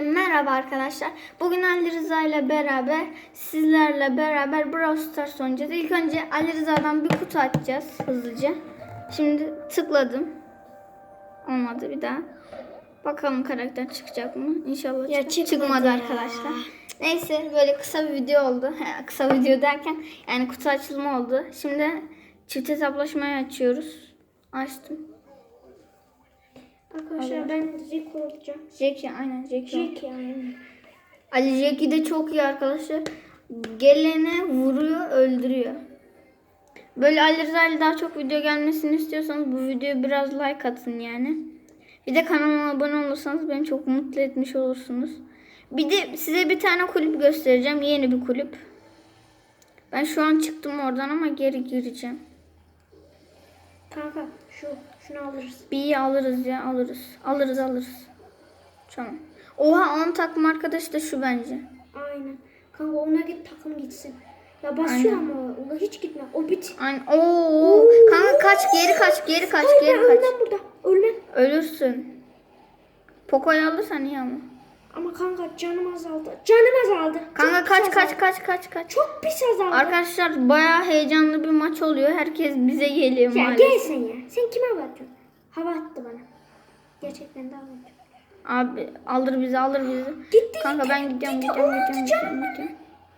Merhaba arkadaşlar. Bugün Ali Rıza ile beraber sizlerle beraber Brawl Stars oynayacağız. İlk önce Ali Rıza'dan bir kutu açacağız hızlıca. Şimdi tıkladım. Olmadı bir daha. Bakalım karakter çıkacak mı? İnşallah Ya çık- çıkmadı ya. arkadaşlar. Neyse böyle kısa bir video oldu. kısa video derken yani kutu açılımı oldu. Şimdi çift hesaplaşmayı açıyoruz. Açtım. Arkadaşlar ben Zico olacağım. Jackie aynen Jackie. Jack yani. Ali Jackie de çok iyi arkadaşlar. Gelene vuruyor, öldürüyor. Böyle Ali Rıza ile daha çok video gelmesini istiyorsanız bu videoya biraz like atın yani. Bir de kanalıma abone olursanız beni çok mutlu etmiş olursunuz. Bir de size bir tane kulüp göstereceğim. Yeni bir kulüp. Ben şu an çıktım oradan ama geri gireceğim. Kanka şu şunu alırız. Bir iyi alırız ya alırız. Alırız alırız. Tamam. Oha 10 takım arkadaş da şu bence. Aynen. Kanka ona git takım gitsin. Ya basıyor Aynen. ama ona hiç gitme. O bit. Aynen. Oo. Kanka kaç geri kaç geri kaç Hayır geri kaç. ölmem burada. Ölmem. Ölürsün. Poco'yu alırsan iyi ama. Ama kanka canım azaldı. Canım azaldı. Kanka Çok kaç pis kaç azaldı. kaç kaç kaç. Çok pis azaldı. Arkadaşlar bayağı heyecanlı bir maç oluyor. Herkes bize geliyor ya maalesef. gel sen ya. Sen kime hava atıyorsun? Hava attı bana. Gerçekten de hava attı. Abi alır bizi alır bizi. Gitti Kanka gitti. ben gidiyorum gitti. gidiyorum O gidiyorum attı gidiyorum, gidiyorum.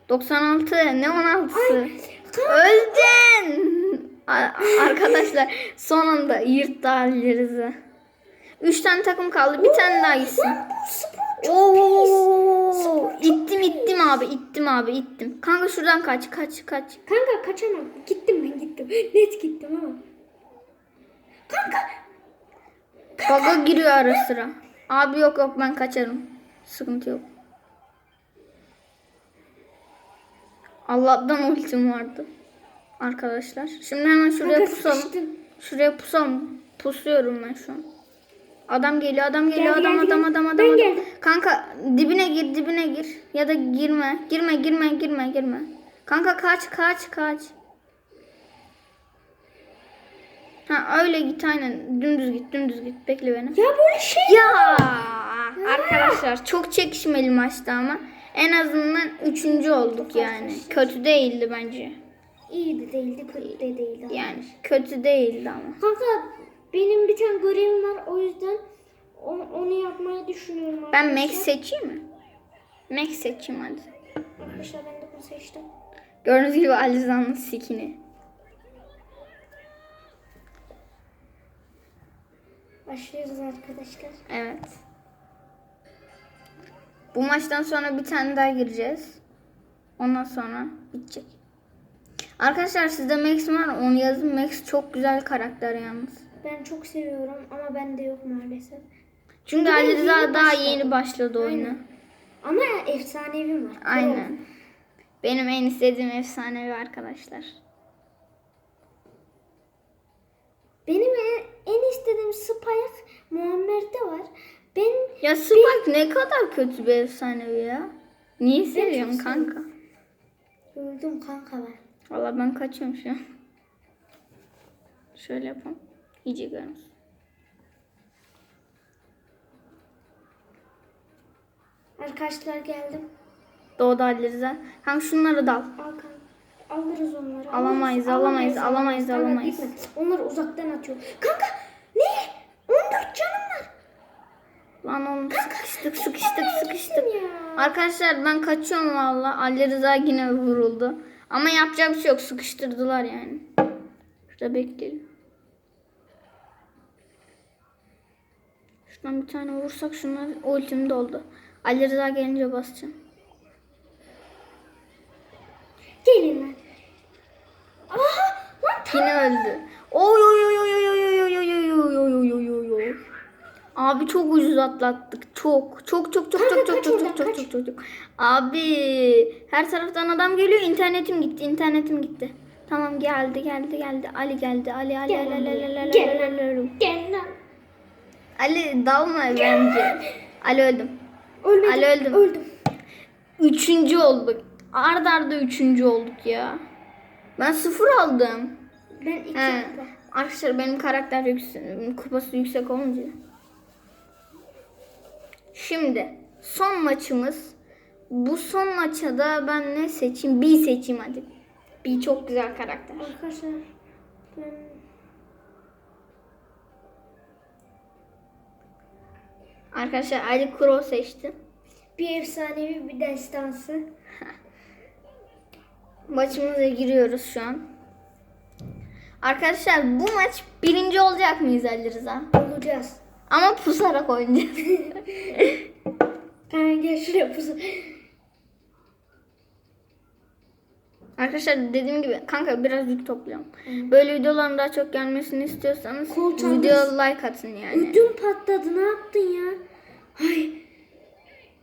96 ne 16'sı? Kanka. Öldün. A- Arkadaşlar son anda yırttı hallerinizi. 3 tane takım kaldı. Bir tane daha gitsin. Lan bu spor çok Oo, Spor çok ittim ittim abi ittim abi ittim. Kanka şuradan kaç kaç kaç. Kanka kaçamam. Gittim ben gittim. Net gittim ama. Kanka. Baga giriyor ara sıra. Abi yok yok ben kaçarım. Sıkıntı yok. Allah'tan ultim vardı. Arkadaşlar. Şimdi hemen şuraya Kanka pusalım. sıkıştım. Şuraya pusalım. Pusuyorum ben şu an. Adam geliyor, adam geliyor, Geldi, adam, geldi, adam, geldi. adam, adam, adam. geldim. Kanka dibine gir, dibine gir. Ya da girme. Girme, girme, girme, girme. Kanka kaç, kaç, kaç. Ha öyle git aynen. Dümdüz git, dümdüz git. Bekle beni. Ya böyle şey. Ya arkadaşlar çok çekişmeli maçtı ama en azından üçüncü olduk yani. Kötü değildi bence. İyi de değildi, kötü de değildi. Yani kötü değildi ama. Kanka benim bir tane görevim var o yüzden onu, onu yapmayı düşünüyorum. Ben arkadaşlar. Max seçeyim mi? Max seçeyim hadi. Arkadaşlar ben de bunu seçtim. Gördüğünüz gibi Alizan'ın skin'i. Başlıyoruz arkadaşlar. Evet. Bu maçtan sonra bir tane daha gireceğiz. Ondan sonra bitecek. Arkadaşlar sizde Max var onu yazın. Max çok güzel karakter yalnız. Ben çok seviyorum ama bende yok maalesef. Çünkü Ali Rıza daha başladım. yeni başladı oyuna. Aynen. Ama efsanevim var. Aynen. Benim en istediğim efsanevi arkadaşlar. Benim en, istediğim Spike Muammer'de var. Ben Ya Spike ne kadar kötü bir efsanevi ya. Niye seviyorsun çok kanka? öldüm kanka ben. Valla ben kaçıyorum şu an. Şöyle yapalım. İyice görünsün. Arkadaşlar geldim. Doğdu Ali Rıza. Kanka şunları da al. Kanka. Alırız onları. Alamayız, alamayız, alamayız, alamayız. gitme. Onları uzaktan atıyor. Kanka ne? 14 canım var. Lan oğlum sıkıştık sıkıştık sıkıştık. Arkadaşlar ben kaçıyorum valla. Ali Rıza yine vuruldu. Ama yapacak bir şey yok. Sıkıştırdılar yani. Şurada bekleyelim. Şuradan bir tane vursak şunlar ultim doldu. Ali Rıza gelince basacağım. Gelin lan. Aha lan tam. Yine öldü. Oy oy oy oy oy oy oy oy oy oy oy oy oy. Abi çok ucuz atlattık. Çok. Çok çok çok çok çok çok çok çok çok çok. Abi her taraftan adam geliyor. İnternetim gitti. internetim gitti. Tamam geldi geldi geldi. Ali geldi. Ali Ali Ali Ali. Ali Ali Ali. Ali Ali. Dalma bence. Ali öldüm. Ölmedim. Ali öldüm. Öldüm. Üçüncü olduk. Arda arda üçüncü olduk ya. Ben sıfır aldım. Ben iki He. kupa. Arkadaşlar benim karakter yüksek, kupası yüksek olunca. Şimdi son maçımız. Bu son maça da ben ne seçeyim? B seçeyim hadi. B çok güzel karakter. Arkadaşlar ben Arkadaşlar Ali Kuro seçtim. bir efsanevi bir destansı. Maçımıza giriyoruz şu an. Arkadaşlar bu maç birinci olacak mıyız Ali Rıza? Olacağız. Ama pusarak oynayacağız. Ben gel şuraya pusu. Arkadaşlar dediğim gibi kanka biraz yük topluyorum. Böyle videoların daha çok gelmesini istiyorsanız Kol çantası. video like atın yani. Ödüm patladı. Ne yaptın ya? Ay.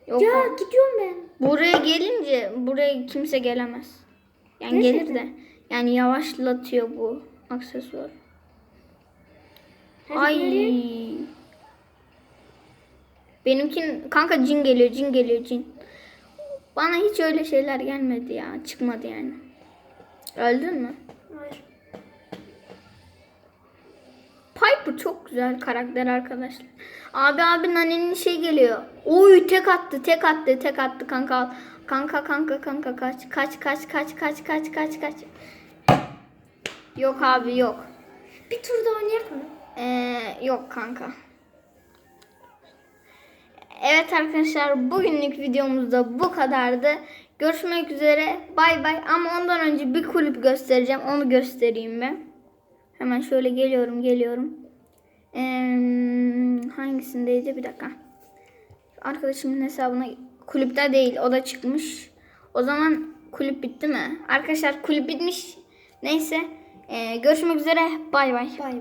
Yok Ya o- gidiyorum ben. buraya gelince buraya kimse gelemez. Yani Gerçekten. gelir de yani yavaşlatıyor bu aksesuar. Hadi Ay. gelin. Benimkin kanka cin geliyor, cin geliyor, cin. Bana hiç öyle şeyler gelmedi ya. Çıkmadı yani. Öldün mü? Hayır. Piper çok güzel karakter arkadaşlar. Abi abi Nani'nin şey geliyor. Oy tek attı, tek attı, tek attı kanka. al. Kanka kanka kanka kaç kaç kaç kaç kaç kaç kaç kaç. Yok abi yok. Bir tur daha oynayak mı? Ee, yok kanka. Evet arkadaşlar bugünlük videomuzda bu kadardı. Görüşmek üzere. Bay bay. Ama ondan önce bir kulüp göstereceğim. Onu göstereyim ben. Hemen şöyle geliyorum geliyorum. Ee, hangisindeydi? Bir dakika. Arkadaşımın hesabına kulüpte değil. O da çıkmış. O zaman kulüp bitti mi? Arkadaşlar kulüp bitmiş. Neyse. Ee, görüşmek üzere. Bay bay. Bay bay.